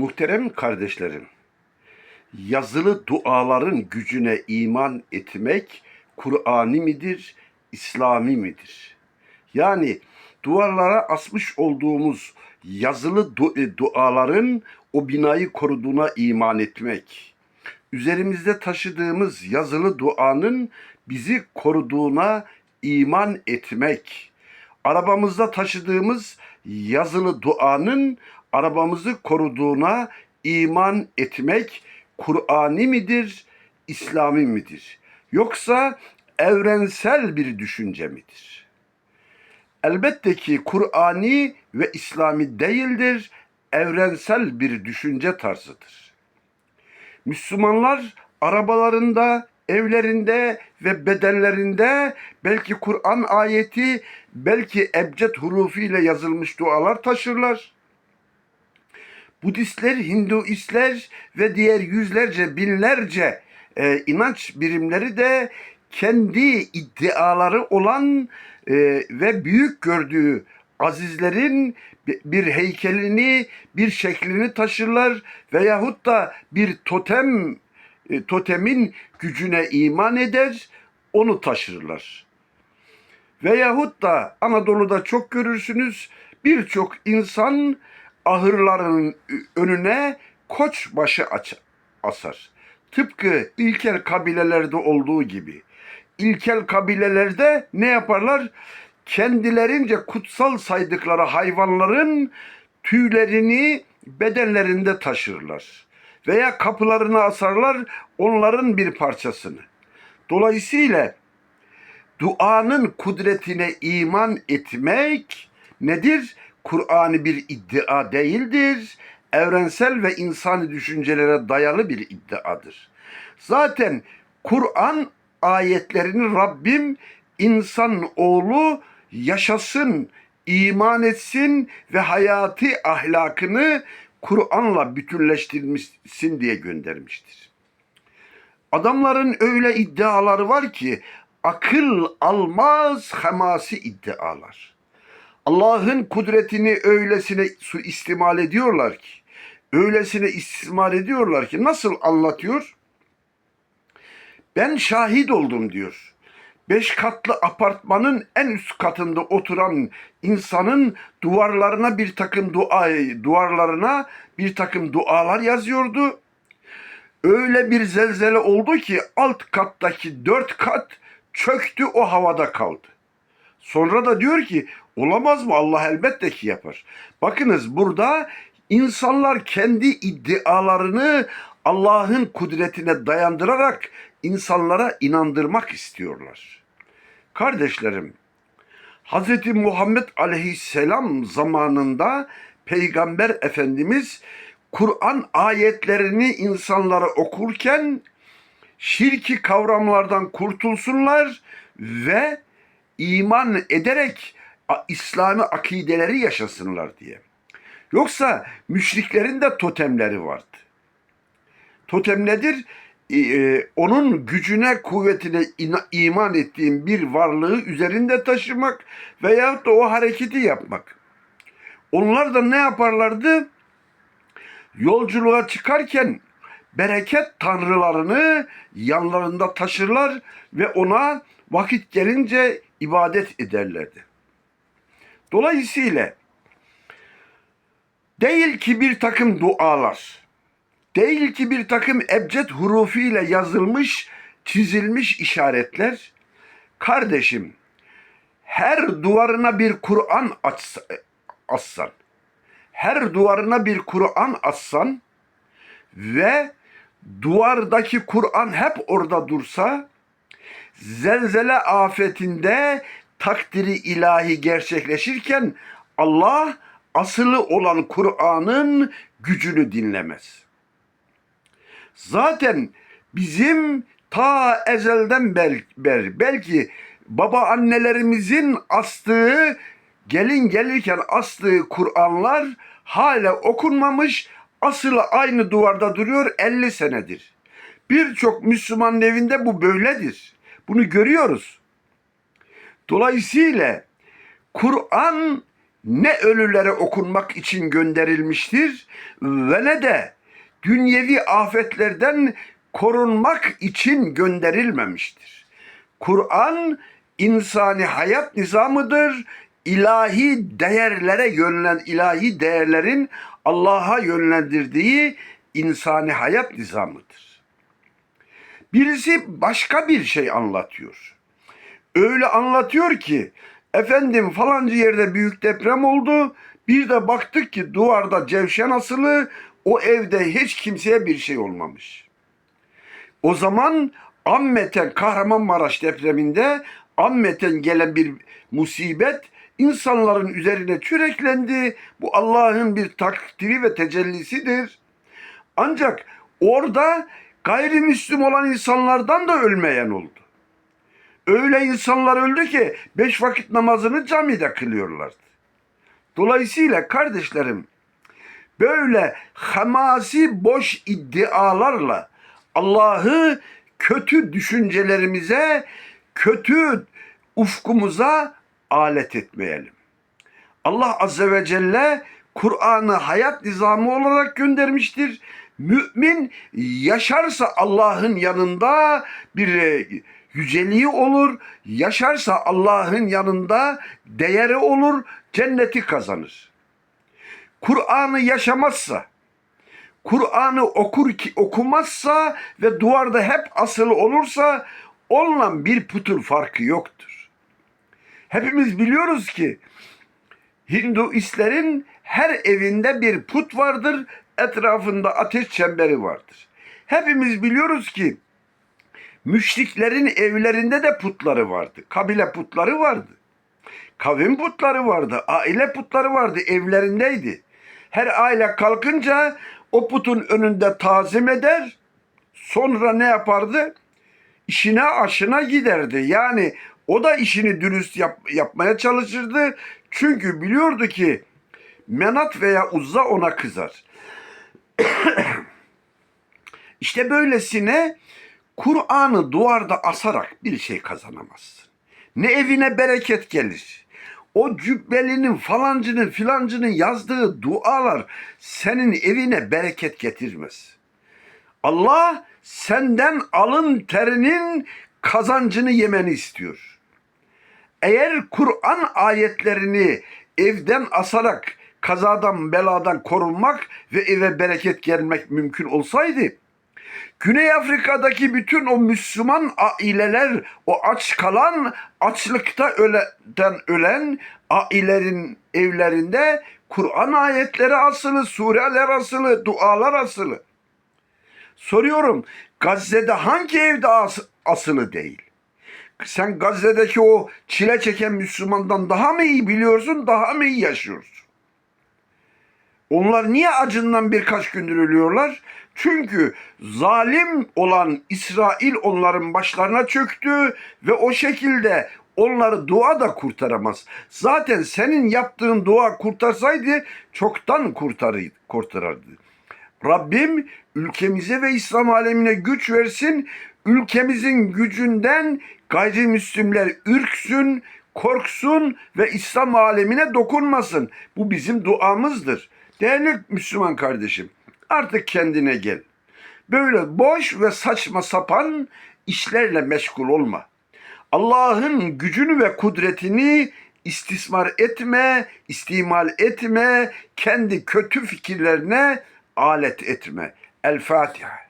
Muhterem kardeşlerim, yazılı duaların gücüne iman etmek Kur'ani midir, İslami midir? Yani duvarlara asmış olduğumuz yazılı du- e, duaların o binayı koruduğuna iman etmek, üzerimizde taşıdığımız yazılı duanın bizi koruduğuna iman etmek, arabamızda taşıdığımız yazılı duanın arabamızı koruduğuna iman etmek Kur'ani midir, İslami midir? Yoksa evrensel bir düşünce midir? Elbette ki Kur'ani ve İslami değildir, evrensel bir düşünce tarzıdır. Müslümanlar arabalarında, evlerinde ve bedenlerinde belki Kur'an ayeti, belki ebced hurufiyle yazılmış dualar taşırlar. Budistler, Hinduistler ve diğer yüzlerce, binlerce e, inanç birimleri de kendi iddiaları olan e, ve büyük gördüğü azizlerin bi- bir heykelini, bir şeklini taşırlar veyahut da bir totem e, totemin gücüne iman eder, onu taşırlar. Veyahut da Anadolu'da çok görürsünüz birçok insan ahırların önüne koç başı asar. Tıpkı ilkel kabilelerde olduğu gibi. İlkel kabilelerde ne yaparlar? Kendilerince kutsal saydıkları hayvanların tüylerini bedenlerinde taşırlar. Veya kapılarına asarlar onların bir parçasını. Dolayısıyla duanın kudretine iman etmek nedir? Kur'an'ı bir iddia değildir. Evrensel ve insani düşüncelere dayalı bir iddiadır. Zaten Kur'an ayetlerini Rabbim insan oğlu yaşasın, iman etsin ve hayatı ahlakını Kur'an'la bütünleştirmişsin diye göndermiştir. Adamların öyle iddiaları var ki akıl almaz hamasi iddialar. Allah'ın kudretini öylesine suistimal ediyorlar ki, öylesine istismar ediyorlar ki nasıl anlatıyor? Ben şahit oldum diyor. Beş katlı apartmanın en üst katında oturan insanın duvarlarına bir takım dua duvarlarına bir takım dualar yazıyordu. Öyle bir zelzele oldu ki alt kattaki dört kat çöktü o havada kaldı. Sonra da diyor ki olamaz mı Allah elbette ki yapar. Bakınız burada insanlar kendi iddialarını Allah'ın kudretine dayandırarak insanlara inandırmak istiyorlar. Kardeşlerim, Hz. Muhammed Aleyhisselam zamanında Peygamber Efendimiz Kur'an ayetlerini insanlara okurken şirki kavramlardan kurtulsunlar ve iman ederek İslami akideleri yaşasınlar diye. Yoksa müşriklerin de totemleri vardı. Totem nedir? Ee, onun gücüne, kuvvetine iman ettiğin bir varlığı üzerinde taşımak veyahut da o hareketi yapmak. Onlar da ne yaparlardı? Yolculuğa çıkarken bereket tanrılarını yanlarında taşırlar ve ona vakit gelince ibadet ederlerdi. Dolayısıyla değil ki bir takım dualar, değil ki bir takım ebced hurufiyle yazılmış, çizilmiş işaretler, kardeşim her duvarına bir Kur'an assan, her duvarına bir Kur'an assan ve duvardaki Kur'an hep orada dursa, zelzele afetinde takdiri ilahi gerçekleşirken Allah asılı olan Kur'an'ın gücünü dinlemez. Zaten bizim ta ezelden bel- beri belki baba annelerimizin astığı gelin gelirken astığı Kur'anlar hala okunmamış asılı aynı duvarda duruyor 50 senedir. Birçok Müslüman evinde bu böyledir. Bunu görüyoruz. Dolayısıyla Kur'an ne ölülere okunmak için gönderilmiştir ve ne de dünyevi afetlerden korunmak için gönderilmemiştir. Kur'an insani hayat nizamıdır. İlahi değerlere yönlen ilahi değerlerin Allah'a yönlendirdiği insani hayat nizamıdır. Birisi başka bir şey anlatıyor. Öyle anlatıyor ki efendim falanca yerde büyük deprem oldu. Bir de baktık ki duvarda cevşen asılı o evde hiç kimseye bir şey olmamış. O zaman ammeten Kahramanmaraş depreminde ammeten gelen bir musibet insanların üzerine çüreklendi. Bu Allah'ın bir takdiri ve tecellisidir. Ancak orada gayrimüslim olan insanlardan da ölmeyen oldu. Öyle insanlar öldü ki beş vakit namazını camide kılıyorlardı. Dolayısıyla kardeşlerim böyle hamasi boş iddialarla Allah'ı kötü düşüncelerimize, kötü ufkumuza alet etmeyelim. Allah Azze ve Celle Kur'an'ı hayat nizamı olarak göndermiştir. Mümin yaşarsa Allah'ın yanında bir e, yüceliği olur, yaşarsa Allah'ın yanında değeri olur, cenneti kazanır. Kur'an'ı yaşamazsa, Kur'an'ı okur ki okumazsa ve duvarda hep asılı olursa onunla bir putul farkı yoktur. Hepimiz biliyoruz ki Hinduistlerin her evinde bir put vardır, etrafında ateş çemberi vardır. Hepimiz biliyoruz ki müşriklerin evlerinde de putları vardı. Kabile putları vardı. Kavim putları vardı. Aile putları vardı. Evlerindeydi. Her aile kalkınca o putun önünde tazim eder. Sonra ne yapardı? İşine aşına giderdi. Yani o da işini dürüst yap- yapmaya çalışırdı. Çünkü biliyordu ki Menat veya Uzza ona kızar. İşte böylesine Kur'an'ı duvarda asarak bir şey kazanamazsın. Ne evine bereket gelir. O cübbelinin falancının filancının yazdığı dualar senin evine bereket getirmez. Allah senden alın terinin kazancını yemeni istiyor. Eğer Kur'an ayetlerini evden asarak kazadan beladan korunmak ve eve bereket gelmek mümkün olsaydı Güney Afrika'daki bütün o Müslüman aileler, o aç kalan, açlıkta öleden ölen ailelerin evlerinde Kur'an ayetleri asılı, sureler asılı, dualar asılı. Soruyorum, Gazze'de hangi evde as- asılı değil? Sen Gazze'deki o çile çeken Müslümandan daha mı iyi biliyorsun, daha mı iyi yaşıyorsun? Onlar niye acından birkaç gündür ölüyorlar? Çünkü zalim olan İsrail onların başlarına çöktü ve o şekilde onları dua da kurtaramaz. Zaten senin yaptığın dua kurtarsaydı çoktan kurtarır, kurtarırdı. Rabbim ülkemize ve İslam alemine güç versin. Ülkemizin gücünden gayrimüslimler ürksün, korksun ve İslam alemine dokunmasın. Bu bizim duamızdır. Değerli Müslüman kardeşim, artık kendine gel. Böyle boş ve saçma sapan işlerle meşgul olma. Allah'ın gücünü ve kudretini istismar etme, istimal etme, kendi kötü fikirlerine alet etme. El Fatiha.